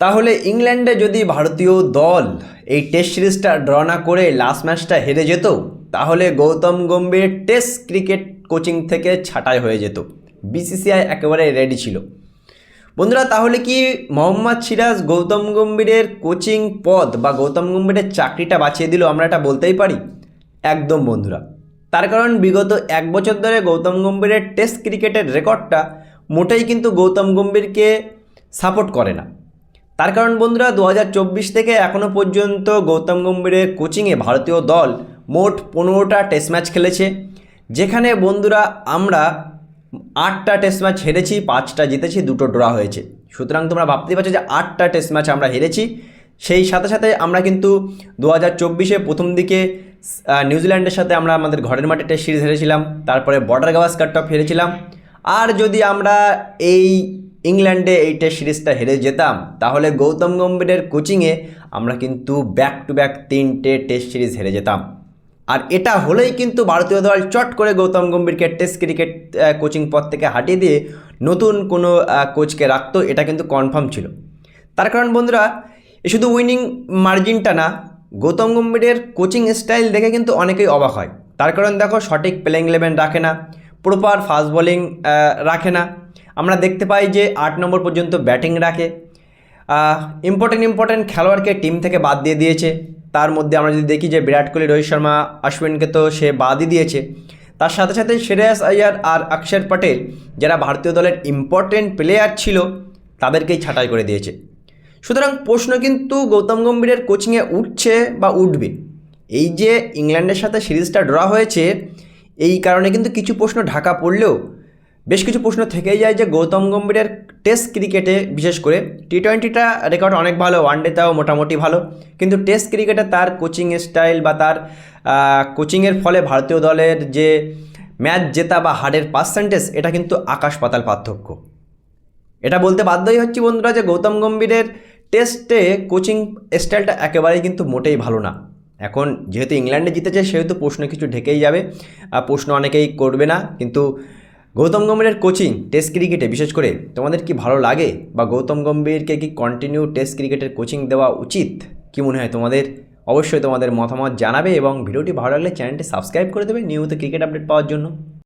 তাহলে ইংল্যান্ডে যদি ভারতীয় দল এই টেস্ট সিরিজটা ড্র না করে লাস্ট ম্যাচটা হেরে যেত, তাহলে Gautam Gambhir test cricket coaching থেকে ছাঁটাই হয়ে যেত। বিসিসিআই একেবারে রেডি ছিল। বন্ধুরা, তাহলে কি মোহাম্মদ সিরাজ গৌতম গম্ভীরের কোচিং পদ বা গৌতম গম্ভীরের চাকরিটা বাঁচিয়ে দিল আমরা এটা বলতেই পারি? একদম বন্ধুরা। তার কারণ বিগত এক বছর ধরে গৌতম গম্ভীরের টেস্ট ক্রিকেটের রেকর্ডটা মোটেই কিন্তু গৌতম গম্ভীরকে সাপোর্ট করে না। তার কারণ বন্ধুরা দু হাজার চব্বিশ থেকে এখনও পর্যন্ত গৌতম গম্ভীরের কোচিংয়ে ভারতীয় দল মোট পনেরোটা টেস্ট ম্যাচ খেলেছে। যেখানে বন্ধুরা, আমরা আটটা টেস্ট ম্যাচ হেরেছি, পাঁচটা জিতেছি, দুটো ড্র হয়েছে। সুতরাং তোমরা ভাবতেই পারছ যে আটটা টেস্ট ম্যাচ আমরা হেরেছি। সেই সাথে সাথে আমরা কিন্তু দু হাজার চব্বিশে প্রথম দিকে নিউজিল্যান্ডের সাথে আমরা আমাদের ঘরের মাঠে টেস্ট সিরিজ হেরেছিলাম। তারপরে বর্ডার গাভাস্কার টপ হেরেছিলাম। আর যদি আমরা এই ইংল্যান্ডে এই টেস্ট সিরিজটা হেরে যেতাম, তাহলে গৌতম গম্ভীরের কোচিংয়ে আমরা কিন্তু ব্যাক টু ব্যাক তিনটে টেস্ট সিরিজ হেরে যেতাম। আর এটা হলেই কিন্তু ভারতীয় দল চট করে গৌতম গম্ভীরকে টেস্ট ক্রিকেট কোচিং পদ থেকে হাটিয়ে দিয়ে নতুন কোনো কোচকে রাখতো, এটা কিন্তু কনফার্ম ছিল। তার কারণ বন্ধুরা, এ শুধু উইনিং মার্জিনটা না, গৌতম গম্ভীরের কোচিং স্টাইল দেখে কিন্তু অনেকেই অবাক হয়। তার কারণ দেখো, সঠিক প্লেইং ইলেভেন রাখে না। প্রপার ফাস্ট বোলিং রাখে না। আমরা দেখতে পাই যে আট নম্বর পর্যন্ত ব্যাটিং রাখে। ইম্পর্টেন্ট ইম্পর্টেন্ট খেলোয়াড়কে টিম থেকে বাদ দিয়ে দিয়েছে। তার মধ্যে আমরা যদি দেখি যে বিরাট কোহলি, রোহিত শর্মা, অশ্বিনকে তো সে বাদই দিয়েছে। তার সাথে সাথে শ্রেয়াস আয়ার আর অক্ষর পটেল, যারা ভারতীয় দলের ইম্পর্টেন্ট প্লেয়ার ছিল, তাদেরকেই ছাঁটাই করে দিয়েছে। সুতরাং প্রশ্ন কিন্তু গৌতম গম্ভীরের কোচিংয়ে উঠছে বা উঠবে? এই যে ইংল্যান্ডের সাথে সিরিজটা ড্র হয়েছে এই কারণে কিন্তু কিছু প্রশ্ন ঢাকা পড়লেও বেশ কিছু প্রশ্ন থেকেই যায় যে গৌতম গম্ভীরের টেস্ট ক্রিকেটে, বিশেষ করে টি টোয়েন্টিটা রেকর্ড অনেক ভালো ওয়ানডেটাও মোটামুটি ভালো। কিন্তু টেস্ট ক্রিকেটে তার কোচিং স্টাইল বা তার কোচিংয়ের ফলে ভারতীয় দলের যে ম্যাচ জেতা বা হারের পার্সেন্টেজ এটা কিন্তু আকাশ পাতাল পার্থক্য। এটা বলতে বাধ্যই হচ্ছে বন্ধুরা যে গৌতম গম্ভীরের টেস্টে কোচিং স্টাইলটা একেবারেই কিন্তু মোটেই ভালো না। এখন যেহেতু ইংল্যান্ডে জিতেছে, সেহেতু প্রশ্ন কিছু ঢেকেই যাবে। আর প্রশ্ন অনেকেই করবে না, কিন্তু গৌতম গম্ভীরের কোচিং, টেস্ট ক্রিকেটে, বিশেষ করে তোমাদের কি ভালো লাগে? বা গৌতম গম্ভীরকে কি কন্টিনিউ টেস্ট ক্রিকেটের কোচিং দেওয়া উচিত? কি মনে হয় তোমাদের? অবশ্যই তোমাদের মতামত জানাবে এবং ভিডিওটি ভালো লাগলে চ্যানেলটি সাবস্ক্রাইব করে দেবে নিয়মিত ক্রিকেট আপডেট পাওয়ার জন্য।